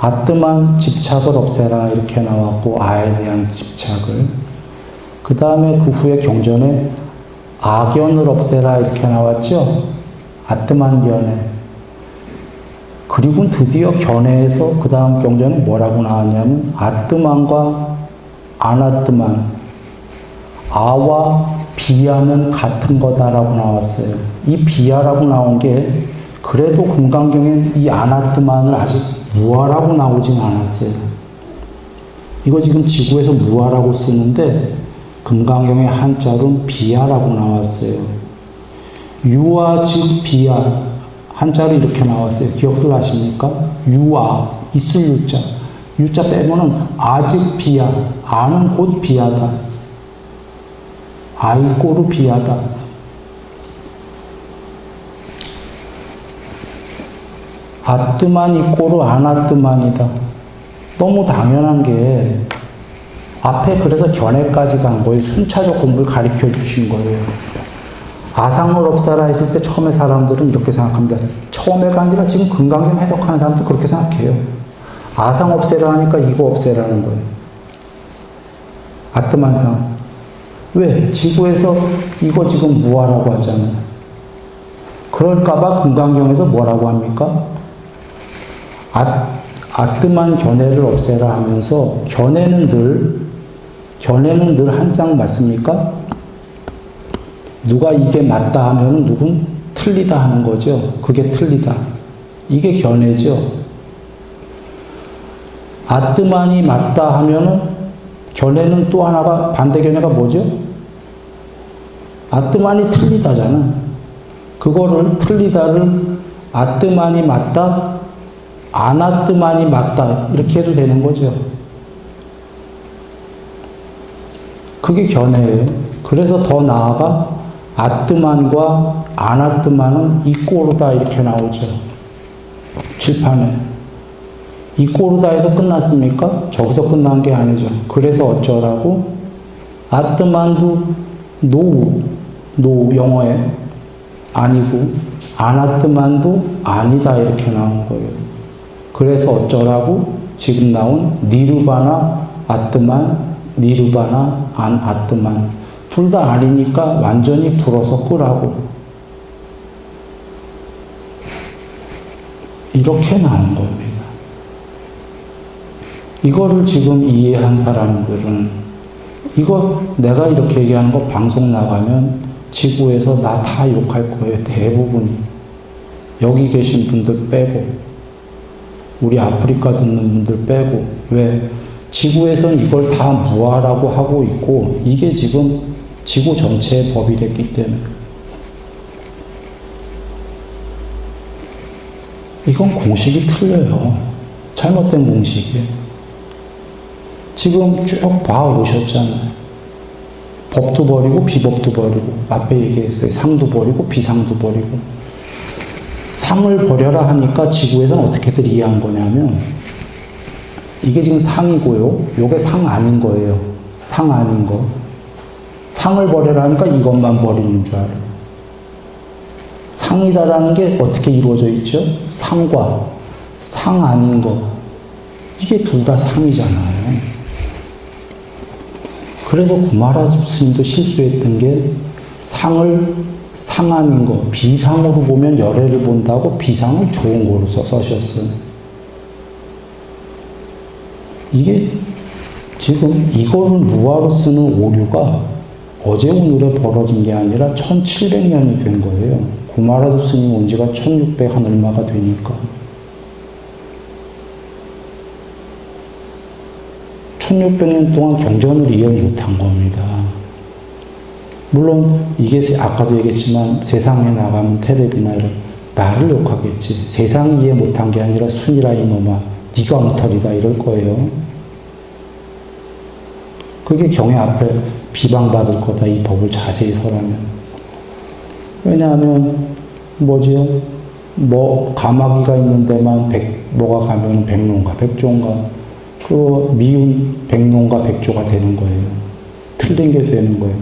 아뜸한 집착을 없애라 이렇게 나왔고 아에 대한 집착을 그 다음에 그 후에 경전에 악연을 없애라 이렇게 나왔죠. 아뜸한 견해. 그리고 드디어 견해에서 그 다음 경전에 뭐라고 나왔냐면 아뜸한과 아나뜸한 아와 비아는 같은 거다라고 나왔어요. 이 비아라고 나온 게 그래도 금강경엔 이 아나뜸한을 아직 무아라고 나오진 않았어요. 이거 지금 지구에서 무아라고 쓰는데 금강경의 한자로는 비아라고 나왔어요. 유아 즉 비아 한자로 이렇게 나왔어요. 기억을 하십니까? 유아 있을 유자 유자 빼면은 아직 비아 아는 곧 비아다. 아이 꼬르 비하다. 아뜨만 이 꼬르 아나뜨만이다. 너무 당연한 게 앞에 그래서 견해까지 간 거예요. 순차적 공부를 가르쳐 주신 거예요. 아상을 없애라 했을 때 처음에 사람들은 이렇게 생각합니다. 처음에가 아니라 지금 금강경 해석하는 사람들 그렇게 생각해요. 아상 없애라 하니까 이거 없애라는 거예요. 아뜨만상. 왜? 지구에서 이거 지금 무화라고 하잖아요. 그럴까봐 금강경에서 뭐라고 합니까? 아, 아뜸한 견해를 없애라 하면서 견해는 늘 견해는 늘 항상 맞습니까? 누가 이게 맞다 하면 누군 틀리다 하는 거죠. 그게 틀리다. 이게 견해죠. 아뜸한이 맞다 하면은 견해는 또 하나가 반대 견해가 뭐죠? 아뜨만이 틀리다잖아. 그거를 틀리다를 아뜨만이 맞다, 아나뜨만이 맞다 이렇게 해도 되는 거죠. 그게 견해예요. 그래서 더 나아가 아뜨만과 아나뜨만은 이꼬르다 이렇게 나오죠. 칠판에. 이꼬르다에서 끝났습니까? 저기서 끝난 게 아니죠. 그래서 어쩌라고? 아뜨만도 노우, 노우 영어에 아니고 아나뜨만도 아니다 이렇게 나온 거예요. 그래서 어쩌라고? 지금 나온 니르바나 아뜨만, 니르바나 안 아뜨만 둘 다 아니니까 완전히 불어서 끄라고 이렇게 나온 겁니다. 이거를 지금 이해한 사람들은 이거 내가 이렇게 얘기하는 거 방송 나가면 지구에서 나 다 욕할 거예요. 대부분이. 여기 계신 분들 빼고 우리 아프리카 듣는 분들 빼고 왜 지구에서는 이걸 다 무화라고 하고 있고 이게 지금 지구 전체의 법이 됐기 때문에 이건 공식이 틀려요. 잘못된 공식이에요. 지금 쭉 봐오셨잖아요. 법도 버리고 비법도 버리고 앞에 얘기했어요. 상도 버리고 비상도 버리고 상을 버려라 하니까 지구에서는 어떻게들 이해한 거냐면 이게 지금 상이고요. 요게 상 아닌 거예요. 상 아닌 거. 상을 버려라 하니까 이것만 버리는 줄 알아요. 상이다라는 게 어떻게 이루어져 있죠? 상과 상 아닌 거. 이게 둘 다 상이잖아요. 그래서 구마라 스님도 실수했던 게 상을 상 아닌 거, 비상으로 보면 열애를 본다고 비상을 좋은 거로 써, 써셨어요. 이게 지금 이거를 무화로 쓰는 오류가 어제 오늘에 벌어진 게 아니라 1700년이 된 거예요. 구마라 스님 온 지가 1600 한 얼마가 되니까. 1600년 동안 경전을 이해 못한 겁니다. 물론 이게 아까도 얘기했지만 세상에 나가면 테레비나 이런 나를 욕하겠지. 세상이 이해 못한 게 아니라 순이라 이놈아 네가 엉터리다 이럴 거예요. 그게 경애 앞에 비방받을 거다 이 법을 자세히 설하면. 왜냐하면 뭐지요? 뭐 가마귀가 있는 데만 백 뭐가 가면 백론가 백종가 그 미운 백론가 백조가 되는 거예요. 틀린 게 되는 거예요.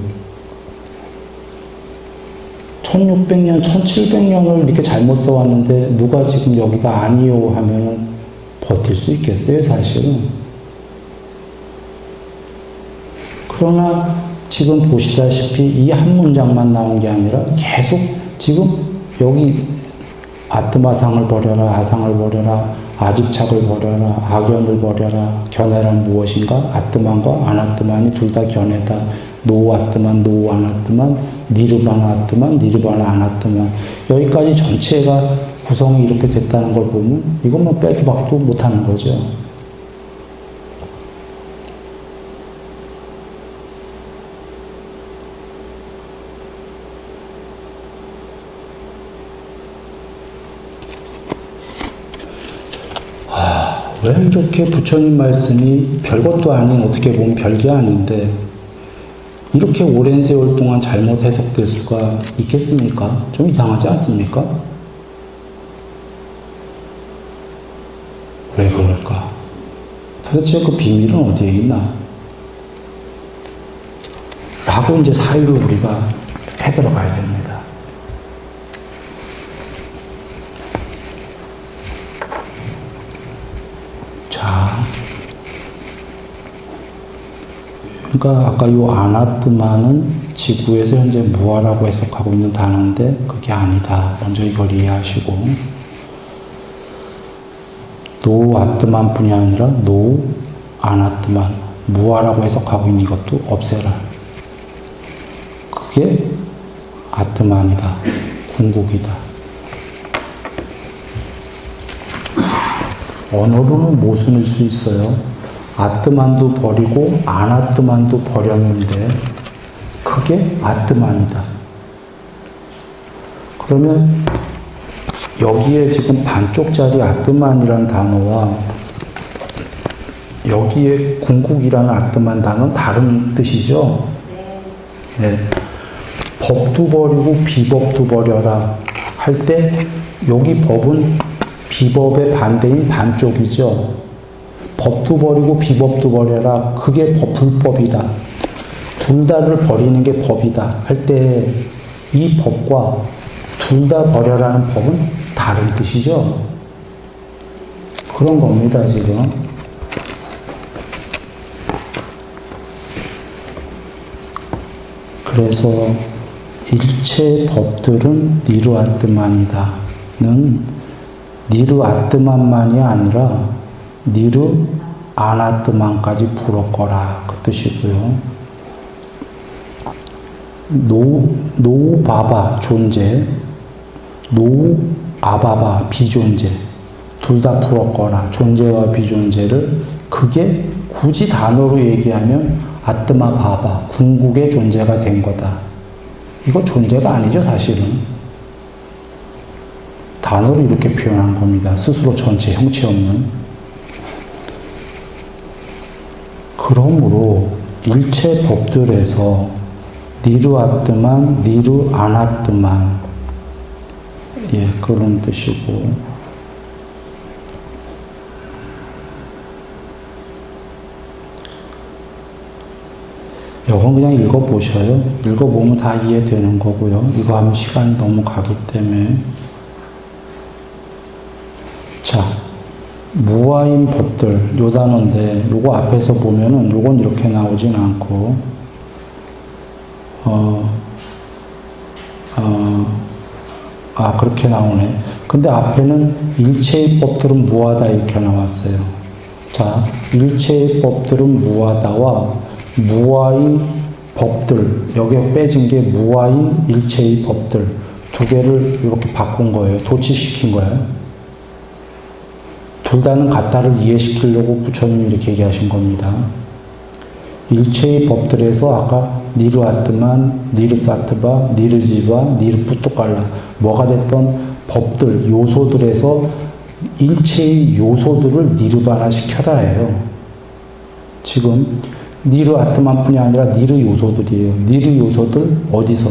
1600년, 1700년을 이렇게 잘못 써왔는데 누가 지금 여기다 아니요 하면은 버틸 수 있겠어요, 사실은. 그러나 지금 보시다시피 이 한 문장만 나온 게 아니라 계속 지금 여기 아뜨마상을 버려라, 아상을 버려라, 아집착을 버려라, 악연을 버려라, 견해란 무엇인가? 아뜨만과 아나뜨만이 둘 다 견해다. 노아뜨만, 노아나뜨만, 니르바나 아뜨만, 니르바나 아나뜨만. 여기까지 전체가 구성이 이렇게 됐다는 걸 보면 뭐 빼도 박도 못하는 거죠. 왜 이렇게 부처님 말씀이 별것도 아닌 어떻게 보면 별게 아닌데 이렇게 오랜 세월 동안 잘못 해석될 수가 있겠습니까? 좀 이상하지 않습니까? 왜 그럴까? 도대체 그 비밀은 어디에 있나? 라고 이제 사유를 우리가 해 들어가야 됩니다. 자, 그러니까 아까 요 아나뜨마는 지구에서 현재 무아라고 해석하고 있는 단어인데 그게 아니다. 먼저 이걸 이해하시고 노 아뜨만뿐이 아니라 노 아나뜨만 무아라고 해석하고 있는 이것도 없애라. 그게 아뜨만이다. 궁극이다. 언어로는 모순일 수 있어요. 아뜨만도 버리고 아나뜨만도 버렸는데 그게 아뜨만이다. 그러면 여기에 지금 반쪽짜리 아뜨만이란 단어와 여기에 궁극이라는 아뜨만 단어는 다른 뜻이죠? 네. 법도 버리고 비법도 버려라 할 때 여기 법은 비법의 반대인 반쪽이죠. 법도 버리고 비법도 버려라. 그게 법, 불법이다. 둘 다를 버리는 게 법이다. 할 때 이 법과 둘 다 버려라는 법은 다른 뜻이죠. 그런 겁니다, 지금. 그래서 일체 법들은 니루아뜨만이다는 니르 아뜨만만이 아니라 니르 아나뜨만까지 불었거라 그 뜻이고요. 노 노바바 존재, 노 아바바 비존재 둘 다 불었거나 존재와 비존재를 그게 굳이 단어로 얘기하면 아뜨마 바바 궁극의 존재가 된 거다. 이거 존재가 아니죠 사실은. 단어로 이렇게 표현한 겁니다. 스스로 전체 형체 없는. 그러므로 일체 법들에서 니루 아뜨만, 니루 아나뜨만, 예, 그런 뜻이고. 이건 그냥 읽어보셔요. 읽어보면 다 이해되는 거고요. 이거 하면 시간이 너무 가기 때문에. 자, 무아인 법들, 요 단어인데, 요거 앞에서 보면은 요건 이렇게 나오진 않고, 어, 어, 아, 그렇게 나오네. 근데 앞에는 일체의 법들은 무하다 이렇게 나왔어요. 자, 일체의 법들은 무하다와 무아인 법들, 여기에 빼진 게 무아인 일체의 법들 두 개를 이렇게 바꾼 거예요. 도치시킨 거예요. 둘 다는 같다를 이해시키려고 부처님이 이렇게 얘기하신 겁니다. 일체의 법들에서 아까 니르 아트만, 니르 사트바, 니르 지바, 니르푸토깔라 뭐가 됐던 법들, 요소들에서 일체의 요소들을 니르바나 시켜라예요. 지금 니르 아트만뿐이 아니라 니르 요소들이에요. 니르 요소들 어디서?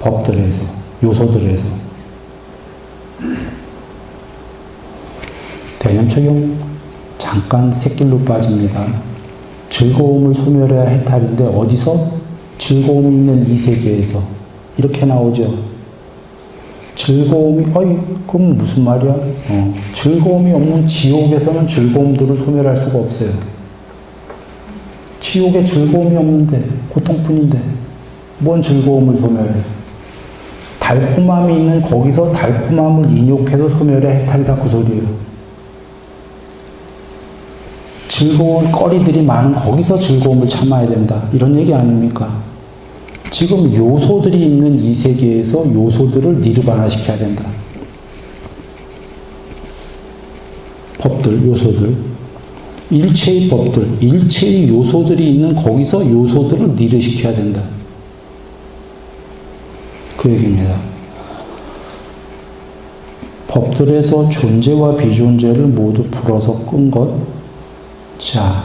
법들에서, 요소들에서. 대념 적용 잠깐 새길로 빠집니다. 즐거움을 소멸해야 해탈인데 어디서? 즐거움이 있는 이 세계에서. 이렇게 나오죠. 즐거움이, 어이, 그럼 무슨 말이야? 어, 즐거움이 없는 지옥에서는 즐거움들을 소멸할 수가 없어요. 지옥에 즐거움이 없는데, 고통뿐인데, 뭔 즐거움을 소멸해? 달콤함이 있는 거기서 달콤함을 인욕해서 소멸해 해탈이다 그 소리예요. 즐거운 거리들이 많은 거기서 즐거움을 참아야 된다. 이런 얘기 아닙니까? 지금 요소들이 있는 이 세계에서 요소들을 니르바나 시켜야 된다. 법들, 요소들. 일체의 법들, 일체의 요소들이 있는 거기서 요소들을 니르시켜야 된다. 그 얘기입니다. 법들에서 존재와 비존재를 모두 풀어서 끈 것. 자,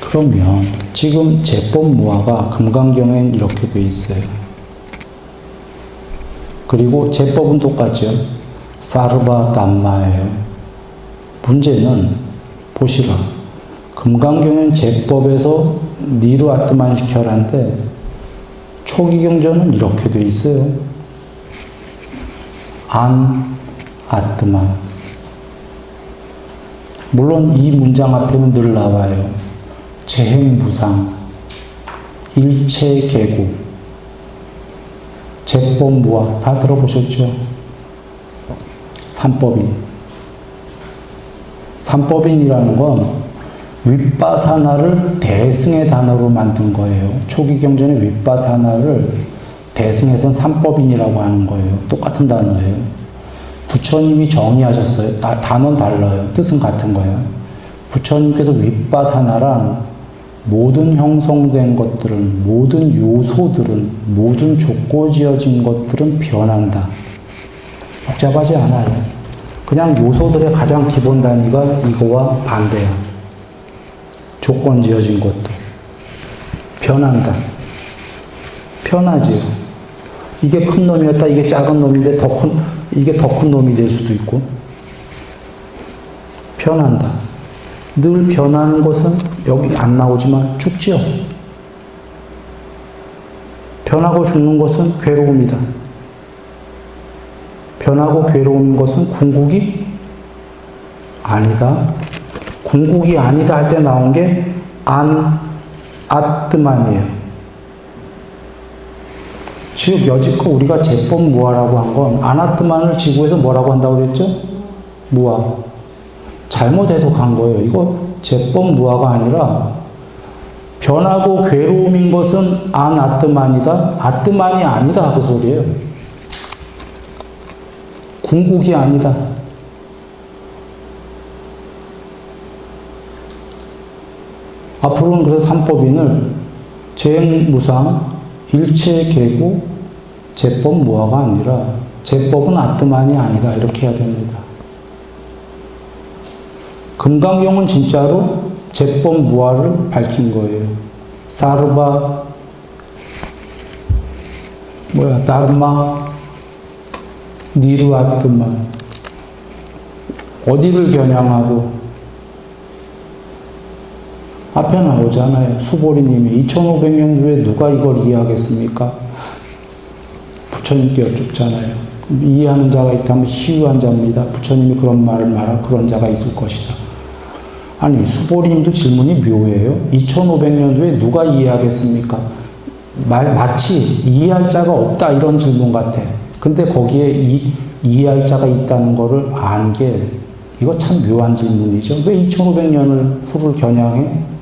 그러면 지금 제법 무화가 금강경엔 이렇게 돼 있어요. 그리고 제법은 똑같죠. 사르바 담마예요. 문제는 보시라. 금강경엔 제법에서 니르 아트만 시켜라는데 초기 경전은 이렇게 돼 있어요. 안 아트만. 물론 이 문장 앞에는 늘 나와요. 재행무상, 일체계고, 제법무화 다 들어보셨죠? 삼법인. 삼법인이라는 건 윗바사나를 대승의 단어로 만든 거예요. 초기 경전의 윗바사나를 대승에선 삼법인이라고 하는 거예요. 똑같은 단어예요. 부처님이 정의하셨어요. 다, 단어는 달라요. 뜻은 같은 거예요. 부처님께서 윗바사나란 모든 형성된 것들은, 모든 요소들은, 모든 족고지어진 것들은 변한다. 복잡하지 않아요. 그냥 요소들의 가장 기본 단위가 이거와 반대야. 조건 지어진 것도. 변한다. 변하지요. 이게 큰 놈이었다, 이게 작은 놈인데 더 큰, 이게 더 큰 놈이 될 수도 있고. 변한다. 늘 변하는 것은 여기 안 나오지만 죽지요. 변하고 죽는 것은 괴로움이다. 변하고 괴로운 것은 궁극이 아니다. 궁극이 아니다 할 때 나온 게 안, 아뜨만이에요. 즉, 여지껏 우리가 제법 무아라고 한 건 아나뜨만을 지구에서 뭐라고 한다고 그랬죠? 무아. 잘못 해석한 거예요. 이거 제법 무아가 아니라 변하고 괴로움인 것은 아나뜨만이다. 아뜨만이 아니다. 그 소리예요. 궁극이 아니다. 앞으로는 그래서 삼법인을 재행 무상, 일체계고, 제법무아가 아니라 제법은 아뜨만이 아니다. 이렇게 해야 됩니다. 금강경은 진짜로 제법무아를 밝힌 거예요. 사르바, 뭐야, 다르마, 니르아뜨만. 어디를 겨냥하고, 앞에 나오잖아요. 수보리님이 2500년 후에 누가 이걸 이해하겠습니까? 부처님께 여쭙잖아요. 이해하는 자가 있다면 희유한 자입니다. 부처님이 그런 말을 말한 그런 자가 있을 것이다. 아니, 수보리님도 질문이 묘해요. 2500년 후에 누가 이해하겠습니까? 말, 마치 이해할 자가 없다 이런 질문 같아. 근데 거기에 이, 이해할 자가 있다는 거를 안 게 이거 참 묘한 질문이죠. 왜 2500년을 후를 겨냥해?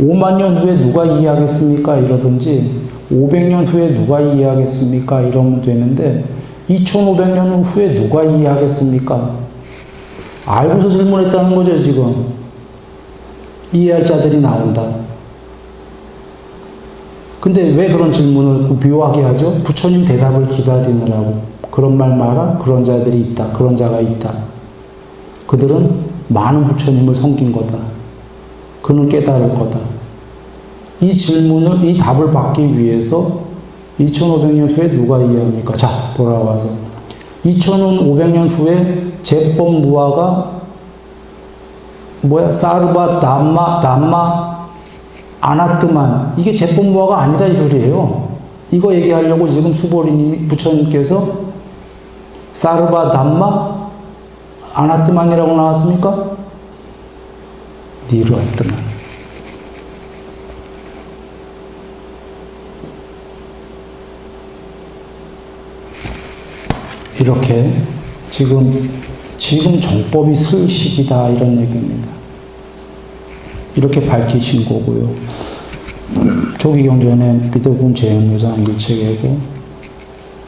5만 년 후에 누가 이해하겠습니까? 이러든지 500년 후에 누가 이해하겠습니까? 이러면 되는데 2500년 후에 누가 이해하겠습니까? 알고서 질문했다는 거죠, 지금. 이해할 자들이 나온다. 근데 왜 그런 질문을 묘하게 하죠? 부처님 대답을 기다리느라고. 그런 말 마라? 그런 자들이 있다. 그런 자가 있다. 그들은 많은 부처님을 섬긴 거다. 그는 깨달을 거다. 이 질문을, 이 답을 받기 위해서 2500년 후에 누가 이해합니까? 자, 돌아와서. 2500년 후에 제법 무화가 뭐야? 사르바, 담마, 담마, 아나뜨만. 이게 제법 무화가 아니다 이 소리예요. 이거 얘기하려고 지금 수보리님이 부처님께서 사르바 담마 아나뜨만이라고 나왔습니까? 니르아뜨만. 이렇게 지금 지금 정법이 쓸 시기다 이런 얘기입니다. 이렇게 밝히신 거고요. 조기 경전의 비도군 재무상 일체계고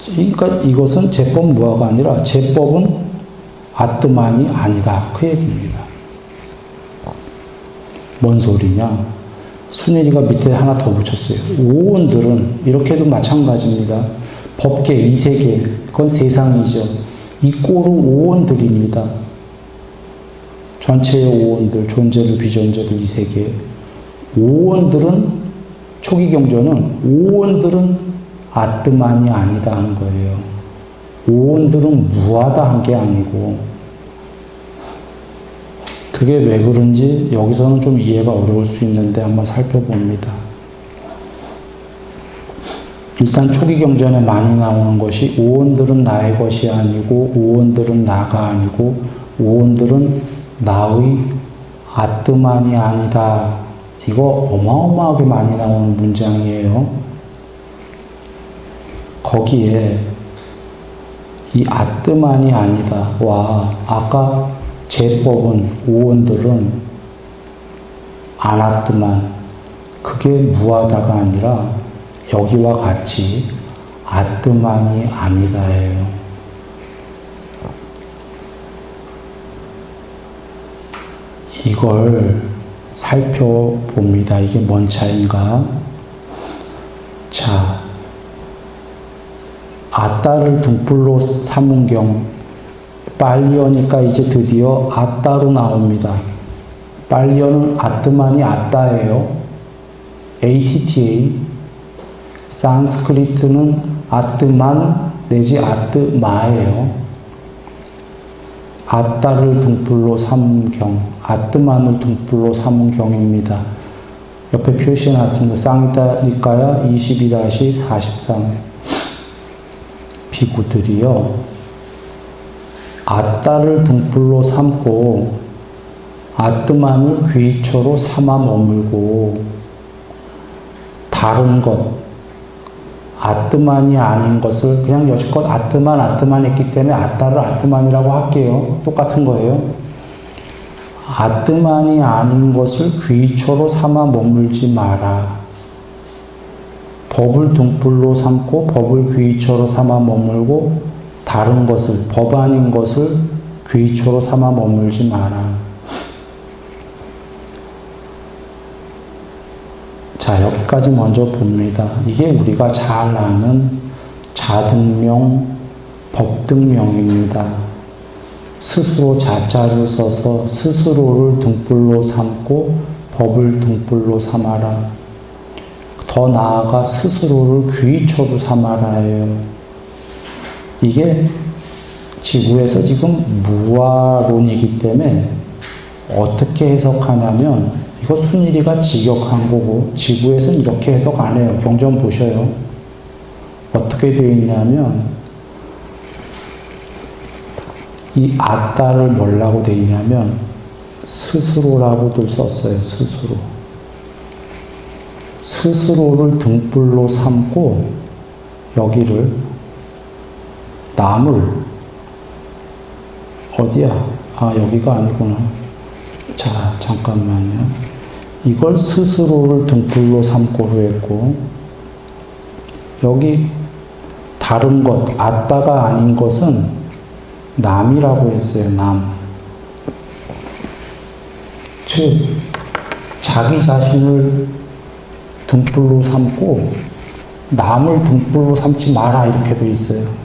그러니까 이것은 제법 무화가 아니라 제법은 아뜨만이 아니다 그 얘기입니다. 뭔 소리냐? 순일이가 밑에 하나 더 붙였어요. 오온들은 이렇게도 마찬가지입니다. 법계 이세계 그건 세상이죠. 이 꼴은 오온들입니다. 전체의 오온들, 존재들, 비존재들 이 세계. 오온들은 초기 경전은 오온들은 아뜨만이 아니다 한 거예요. 오온들은 무하다 한 게 아니고 그게 왜 그런지 여기서는 좀 이해가 어려울 수 있는데 한번 살펴봅니다. 일단 초기 경전에 많이 나오는 것이 오온들은 나의 것이 아니고 오온들은 나가 아니고 오온들은 나의 아뜨만이 아니다. 이거 어마어마하게 많이 나오는 문장이에요. 거기에 이 아뜨만이 아니다. 와, 아까 제법은 오온들은 아나뜨만 그게 무하다가 아니라 여기와 같이 아뜨만이 아니다예요. 이걸 살펴봅니다. 이게 뭔 차인가? 자, 아따를 등불로 삼은 경, 빨리어니까 이제 드디어 아따로 나옵니다. 빨리어는 아뜨만이 아따예요. ATTA. 산스크리트는 아뜨만 내지 아뜨마예요. 아따를 등불로 삼은 경, 아뜨만을 등불로 삼은 경입니다. 옆에 표시해 놨습니다. 쌍따니까야 22-43 비구들이요. 아따를 등불로 삼고 아뜨만을 귀초로 삼아 머물고 다른 것, 아뜨만이 아닌 것을 그냥 여지껏 아뜨만 아뜨만 했기 때문에 아따를 아뜨만이라고 할게요. 똑같은 거예요. 아뜨만이 아닌 것을 귀초로 삼아 머물지 마라. 법을 등불로 삼고 법을 귀초로 삼아 머물고 다른 것을 법 아닌 것을 귀초로 삼아 머물지 마라. 자, 여기까지 먼저 봅니다. 이게 우리가 잘 아는 자등명, 법등명입니다. 스스로 자자를 써서 스스로를 등불로 삼고 법을 등불로 삼아라. 더 나아가 스스로를 귀초로 삼아라예요. 이게 지구에서 지금 무화론이기 때문에 어떻게 해석하냐면 이거 순일이가 직역한 거고 지구에서는 이렇게 해석 안 해요. 경전 보셔요. 어떻게 되어 있냐면 이 아따를 뭐라고 되어 있냐면 스스로라고들 썼어요. 스스로. 스스로를 등불로 삼고 여기를 남을 어디야? 아 여기가 아니구나. 자 잠깐만요. 이걸 스스로를 등불로 삼고로 했고 여기 다른 것, 아따가 아닌 것은 남이라고 했어요. 남. 즉 자기 자신을 등불로 삼고 남을 등불로 삼지 마라 이렇게 돼 있어요.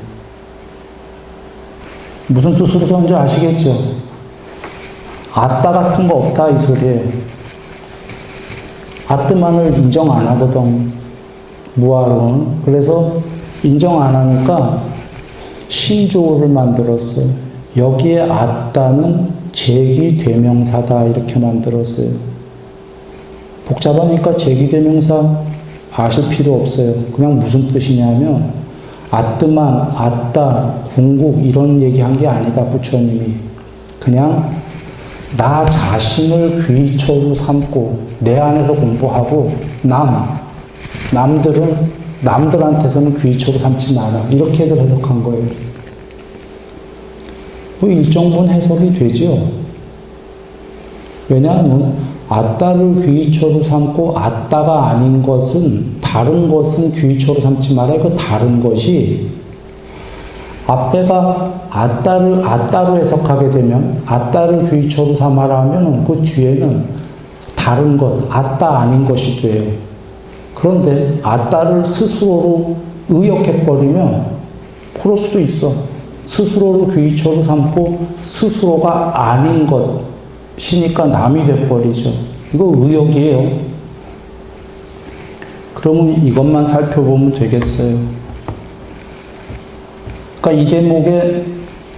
무슨 뜻으로 썼는지 아시겠죠? 아따 같은 거 없다 이 소리예요. 아뜨만을 인정 안 하거든. 무아로는. 그래서 인정 안 하니까 신조어를 만들었어요. 여기에 아따는 제기 대명사다 이렇게 만들었어요. 복잡하니까 제기 대명사 아실 필요 없어요. 그냥 무슨 뜻이냐면 아뜨만, 아따, 궁극 이런 얘기한 게 아니다 부처님이. 그냥 나 자신을 귀처로 삼고 내 안에서 공부하고 남, 남들은 남들한테서는 귀처로 삼지 마라. 이렇게들 해석한 거예요. 뭐 일정 부분 해석이 되죠. 왜냐하면 아따를 귀처로 삼고 아따가 아닌 것은 다른 것은 귀처로 삼지 말아요. 그 다른 것이 앞에가 아따를 아따로 해석하게 되면 아따를 귀처로 삼아라 하면은 그 뒤에는 다른 것 아따 아닌 것이 돼요. 그런데 아따를 스스로로 의역해 버리면 그럴 수도 있어. 스스로를 귀처로 삼고 스스로가 아닌 것이니까 남이 돼 버리죠. 이거 의역이에요. 그러면 이것만 살펴보면 되겠어요. 그러니까 이 대목에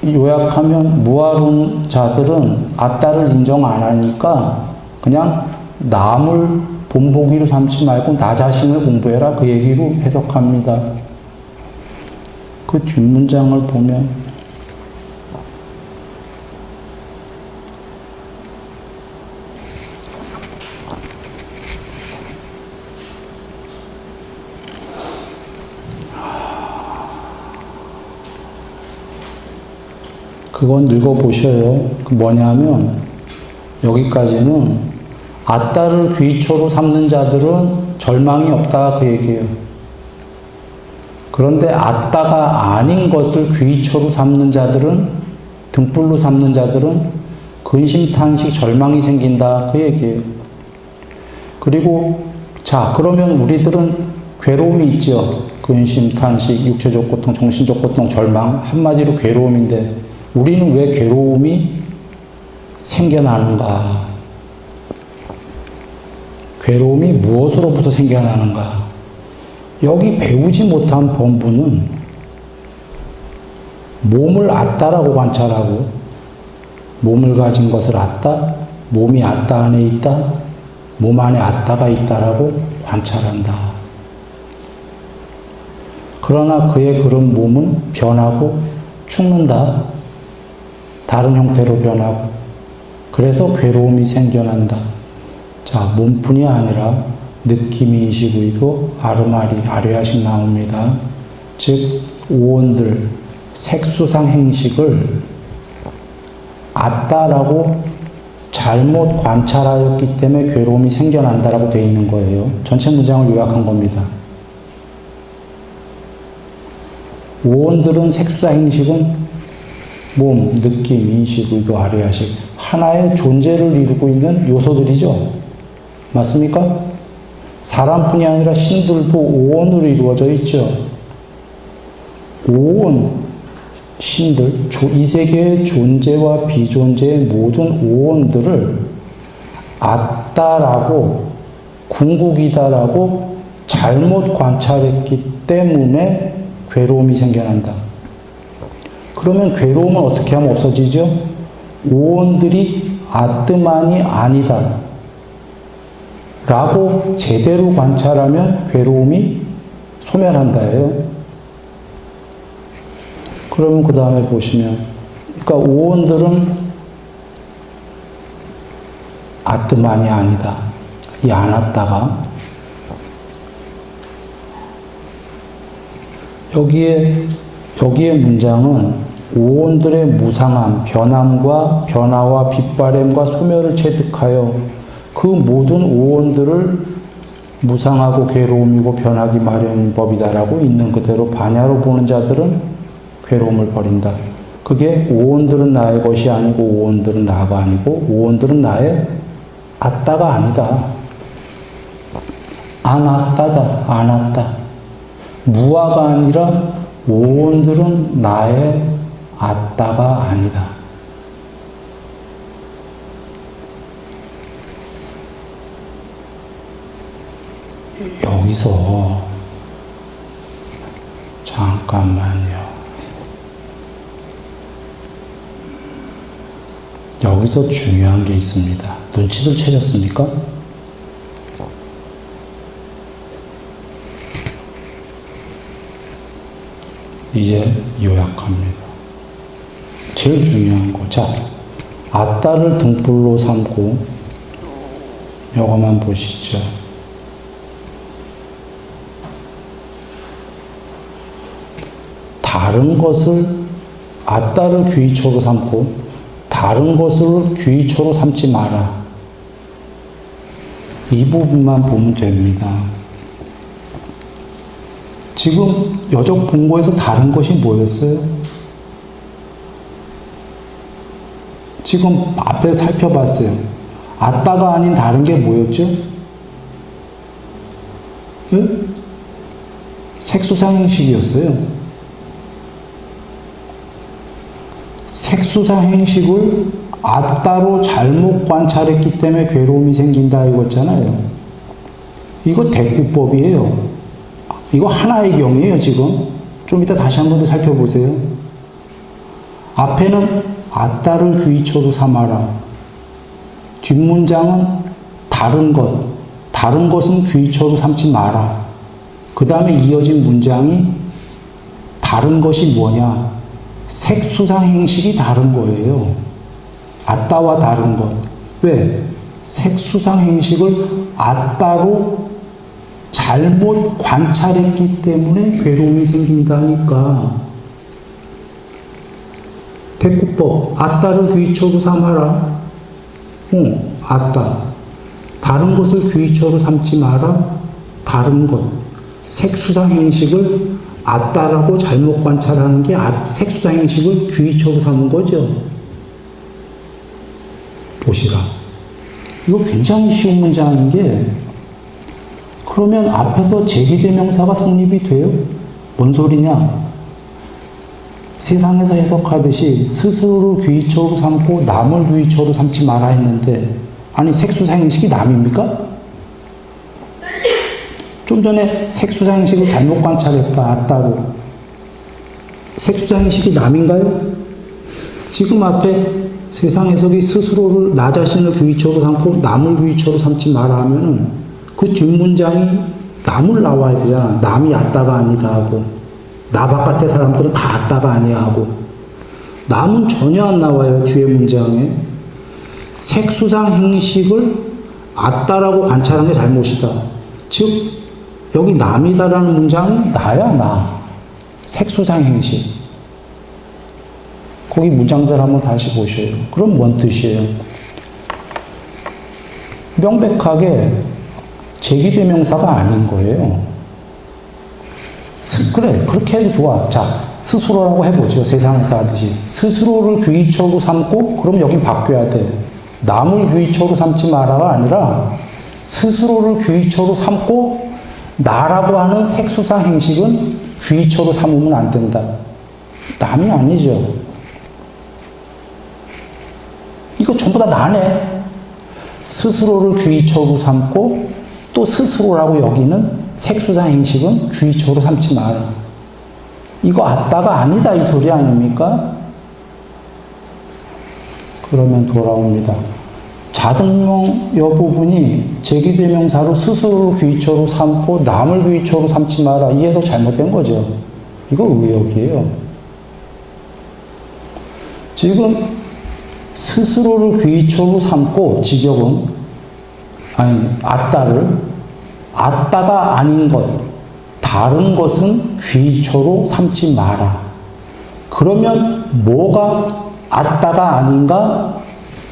요약하면 무아론자들은 아따를 인정 안 하니까 그냥 남을 본보기로 삼지 말고 나 자신을 공부해라 그 얘기로 해석합니다. 그 뒷문장을 보면 그건 읽어보셔요. 그 뭐냐면, 여기까지는 아따를 귀초로 삼는 자들은 절망이 없다 그 얘기예요. 그런데 아따가 아닌 것을 귀초로 삼는 자들은 등불로 삼는 자들은 근심탄식 절망이 생긴다 그 얘기예요. 그리고 자 그러면 우리들은 괴로움이 있죠. 근심 탄식, 육체적 고통, 정신적 고통, 절망 한마디로 괴로움인데 우리는 왜 괴로움이 생겨나는가? 괴로움이 무엇으로부터 생겨나는가? 여기 배우지 못한 본부는 몸을 아따라고 관찰하고 몸을 가진 것을 아따, 몸이 아따 안에 있다, 몸 안에 아따가 있다라고 관찰한다. 그러나 그의 그런 몸은 변하고 죽는다. 다른 형태로 변하고 그래서 괴로움이 생겨난다. 자, 몸뿐이 아니라 느낌이 인식의도 아르마리, 아뢰야식 나옵니다. 즉, 오온들, 색수상 행식을 아따라고 잘못 관찰하였기 때문에 괴로움이 생겨난다라고 되어 있는 거예요. 전체 문장을 요약한 겁니다. 오온들은 색수상 행식은 몸, 느낌, 인식, 의도, 아뢰야식 하나의 존재를 이루고 있는 요소들이죠. 맞습니까? 사람뿐이 아니라 신들도 오원으로 이루어져 있죠. 오원 신들, 이 세계의 존재와 비존재의 모든 오원들을 아따라고 궁극이다라고 잘못 관찰했기 때문에 괴로움이 생겨난다. 그러면 괴로움은 어떻게 하면 없어지죠? 오온들이 아뜨만이 아니다. 라고 제대로 관찰하면 괴로움이 소멸한다예요. 그러면 그 다음에 보시면, 그러니까 오온들은 아뜨만이 아니다. 이 안았다가 여기에 여기에 문장은 오온들의 무상함, 변함과 변화와 빛바램과 소멸을 체득하여 그 모든 오온들을 무상하고 괴로움이고 변하기 마련인 법이다라고 있는 그대로 반야로 보는 자들은 괴로움을 버린다. 그게 오온들은 나의 것이 아니고 오온들은 나가 아니고 오온들은 나의 아따가 아니다. 안았다다, 안았다. 무아가 아니라 오온들은 나의 아따가 아니다. 여기서 잠깐만요. 여기서 중요한 게 있습니다. 눈치를 채셨습니까? 이제 요약합니다. 제일 중요한 거. 자, 아따를 등불로 삼고, 요거만 보시죠. 다른 것을 아따를 귀초로 삼고, 다른 것을 귀초로 삼지 마라. 이 부분만 보면 됩니다. 지금 여적 본고에서 다른 것이 뭐였어요? 지금 앞에 살펴봤어요. 아따가 아닌 다른 게 뭐였죠? 예? 색수상 행식이었어요. 색수상 행식을 아따로 잘못 관찰했기 때문에 괴로움이 생긴다 이거잖아요. 이거 대구법이에요. 이거 하나의 경이에요, 지금. 좀 이따 다시 한 번 더 살펴보세요. 앞에는 아따를 귀초로 삼아라. 뒷문장은 다른 것, 다른 것은 귀초로 삼지 마라. 그 다음에 이어진 문장이 다른 것이 뭐냐? 색수상 행식이 다른 거예요. 아따와 다른 것. 왜? 색수상 행식을 아따로 잘못 관찰했기 때문에 괴로움이 생긴다니까. 대꾸법, 아따를 귀초로 삼아라. 어, 아따. 다른 것을 귀초로 삼지 마라. 다른 것. 색수상 행식을 아따라고 잘못 관찰하는 게 아, 색수상 행식을 귀초로 삼은 거죠. 보시라. 이거 굉장히 쉬운 문장인 게 그러면 앞에서 제기대명사가 성립이 돼요? 뭔 소리냐? 세상에서 해석하듯이 스스로를 귀초로 삼고 남을 귀초로 삼지 마라 했는데 아니 색수상행식이 남입니까? 좀 전에 색수상행식을 잘못 관찰했다 아따로 색수상행식이 남인가요? 지금 앞에 세상 해석이 스스로를 나 자신을 귀초로 삼고 남을 귀초로 삼지 마라 하면은 그 뒷문장이 남을 나와야 되잖아. 남이 아따가 아니다 하고 나 바깥의 사람들은 다 아따가 아니야 하고 남은 전혀 안 나와요. 뒤에 문장에 색수상 행식을 아따라고 관찰한 게 잘못이다. 즉 여기 남이다라는 문장이 나야 나. 색수상 행식. 거기 문장들 한번 다시 보셔요. 그럼 뭔 뜻이에요? 명백하게 제기대명사가 아닌 거예요. 스, 그래, 그렇게 해도 좋아. 자, 스스로라고 해보죠. 세상에서 하듯이. 스스로를 귀처로 삼고, 그럼 여긴 바뀌어야 돼. 남을 귀처로 삼지 마라가 아니라, 스스로를 귀처로 삼고, 나라고 하는 색수상 행식은 귀처로 삼으면 안 된다. 남이 아니죠. 이거 전부 다 나네. 스스로를 귀처로 삼고 또 스스로라고 여기는 색수상 행식은 귀처로 삼지 마라. 이거 아따가 아니다 이 소리 아닙니까? 그러면 돌아옵니다. 자등명 여 부분이 제기대명사로 스스로를 귀처로 삼고 남을 귀처로 삼지 마라. 이 해석 잘못된 거죠. 이거 의역이에요. 지금 스스로를 귀초로 삼고 지적은 아니 아따를 아따가 아닌 것 다른 것은 귀초로 삼지 마라. 그러면 뭐가 아따가 아닌가?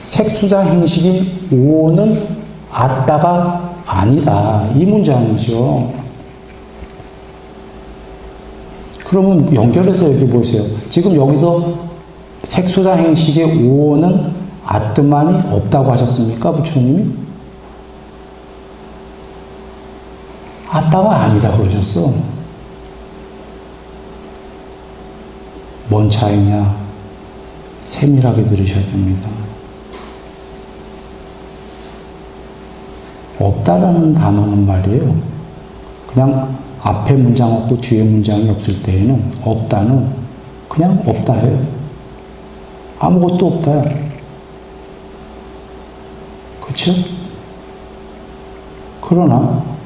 색수자 행식인 오는 아따가 아니다. 이 문장이죠. 그러면 연결해서 여기 보세요. 지금 여기서 색수자 행식의 오어는 아뜨만이 없다고 하셨습니까? 부처님이? 아따가 아니다 그러셨어. 뭔 차이냐? 세밀하게 들으셔야 됩니다. 없다라는 단어는 말이에요. 그냥 앞에 문장 없고 뒤에 문장이 없을 때에는 없다는 그냥 없다 해요. 아무것도 없다. 그렇죠? 그러나